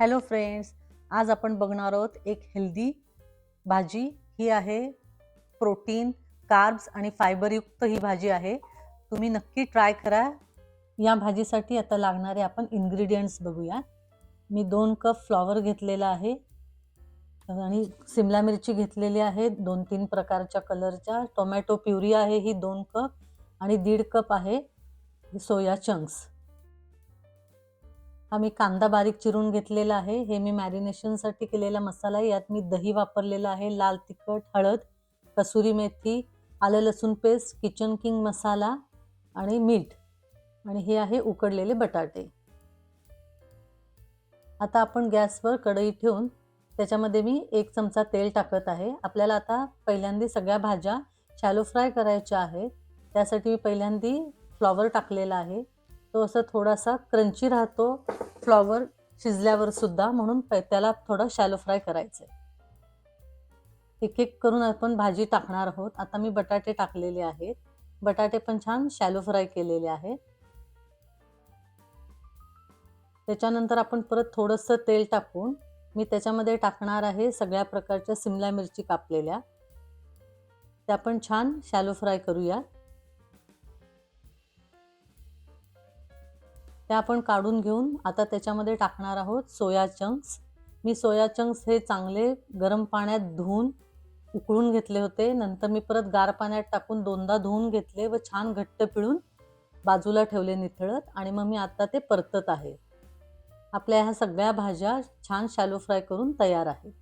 Hello friends आज आपण बघणार आहोत एक हेल्दी भाजी. ही आहे प्रोटीन कार्ब्स आणि फायबरयुक्त ही भाजी आहे. तुम्ही नक्की ट्राय करा. या भाजीसाठी आता लागणारे आपण इन्ग्रेडियंट्स बघूया. मी दोन कप फ्लॉवर घेतलेला आहे. आणि सिमला मिरची घेतलेली आहे. दोन तीन प्रकारच्या कलरच्या टोमॅटो प्युरी आहे ही दोन कप आणि दीड कप आहे. सोया चंक्स हा मी कांदा बारीक चिरून घेतलेला आहे. हे मी मॅरिनेशनसाठी केलेला मसाला आहे. यात मी दही वापरलेला आहे. लाल तिखट हळद कसुरी मेथी आलं लसूण पेस्ट किचन किंग मसाला आणि मीठ. आणि हे आहे उकडलेले बटाटे. आता आपण गॅसवर कढई ठेवून त्याच्यामध्ये मी एक चमचा तेल टाकत आहे. आपल्याला आता पहिल्यांदा सगळ्या भाज्या शॅलो फ्राय करायच्या आहेत. त्यासाठी मी पहिल्यांदा फ्लॉवर टाकलेला आहे. तो असं थोडासा क्रंची राहतो फ्लॉवर शिजल्यावर सुद्धा म्हणून त्याला थोडं शॅलो फ्राय करायचं आहे एक एक करून आपण भाजी टाकणार आहोत. आता मी बटाटे टाकलेले आहेत. बटाटे पण छान शॅलो फ्राय केलेले आहेत. त्याच्यानंतर आपण परत थोडंसं तेल टाकून मी त्याच्यामध्ये टाकणार आहे सगळ्या प्रकारच्या सिमला मिरची कापलेल्या. त्या पण छान शॅलो फ्राय करूया. त्या आपण काढून घेऊन आता त्याच्यामध्ये टाकणार आहोत सोया चंक्स. मी सोया चंक्स हे चांगले गरम पाण्यात धुवून उकळून घेतले होते. नंतर मी परत गार पाण्यात टाकून दोनदा धुवून घेतले व छान घट्ट पिळून बाजूला ठेवले निथळत आणि मग मी आत्ता ते परतत आहे. आपल्या ह्या सगळ्या भाज्या छान शॅलो फ्राय करून तयार आहेत.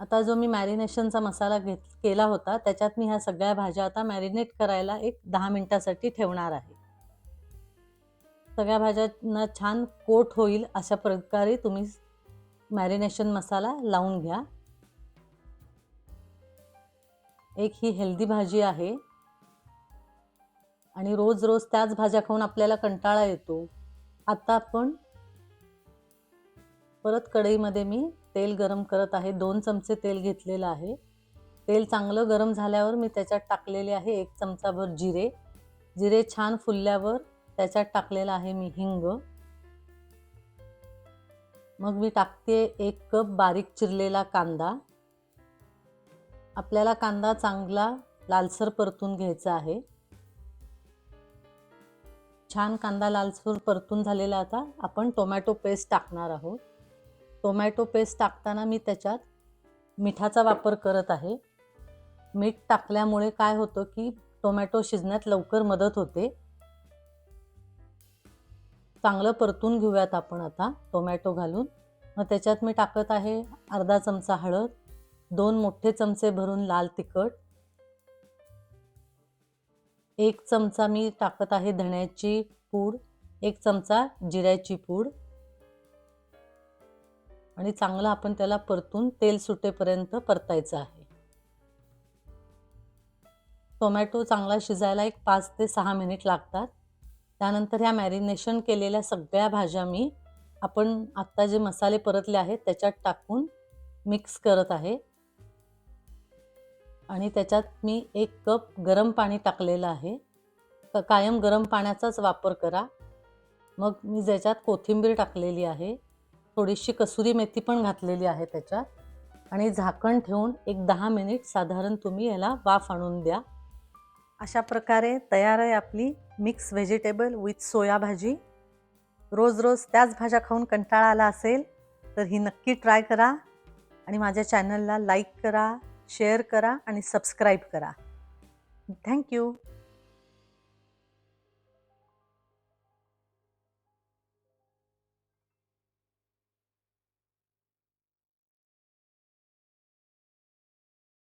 आता जो मी मॅरिनेशनचा मसाला घेत केला होता त्याच्यात मी ह्या सगळ्या भाज्या आता मॅरिनेट करायला एक दहा मिनटासाठी ठेवणार आहे. सगळ्या भाज्यांना छान कोट होईल अशा प्रकारे तुम्ही मॅरिनेशन मसाला लावून घ्या. एक ही हेल्दी भाजी आहे. आणि रोज रोज त्याच भाज्या खाऊन आपल्याला कंटाळा येतो. आता आपण परत कढईमध्ये मी तेल गरम करत आहे. दोन चमचे तेल घेतलेलं आहे. तेल चांगलं गरम झाल्यावर मी त्याच्यात टाकलेले आहे एक चमचाभर जिरे. जिरे छान फुलल्यावर त्याच्यात टाकलेलं आहे मी हिंग. मग मी टाकते एक कप बारीक चिरलेला कांदा. आपल्याला कांदा चांगला लालसर परतून घ्यायचा आहे. छान कांदा लालसर परतून झालेला आता आपण टोमॅटो पेस्ट टाकणार आहोत. टोमॅटो पेस्ट टाकताना मी त्याच्यात मिठाचा वापर करत आहे. मीठ टाकल्यामुळे काय होतं की टोमॅटो शिजण्यात लवकर मदत होते. चांगलं परतून घेऊयात आपण आता टोमॅटो घालून. मग त्याच्यात मी टाकत आहे अर्धा चमचा हळद दोन मोठे चमचे भरून लाल तिखट. एक चमचा मी टाकत आहे धण्याची पूड एक चमचा जिऱ्याची पूड. आणि चांगलं आपण त्याला परतून तेल सुटेपर्यंत परतायचं आहे. टोमॅटो चांगला शिजायला एक पाच ते सहा मिनिट लागतात. त्यानंतर ह्या मॅरिनेशन केलेल्या सगळ्या भाज्या मी आपण आत्ता जे मसाले परतले आहेत त्याच्यात टाकून मिक्स करत आहे. आणि त्याच्यात मी एक कप गरम पाणी टाकलेलं आहे. कायम गरम पाण्याचाच वापर करा. मग मी ज्याच्यात कोथिंबीर टाकलेली आहे थोडीशी कसुरी मेथी पण घातलेली आहे त्याच्यात. आणि झाकण ठेवून एक दहा मिनिट साधारण तुम्ही याला वाफ आणून द्या. अशा प्रकारे तयार आहे आपली मिक्स व्हेजिटेबल विथ सोया भाजी. रोज रोज त्याच भाज्या खाऊन कंटाळा आला असेल तर ही नक्की ट्राय करा. आणि माझ्या चॅनलला लाईक करा शेअर करा आणि सबस्क्राईब करा. थँक्यू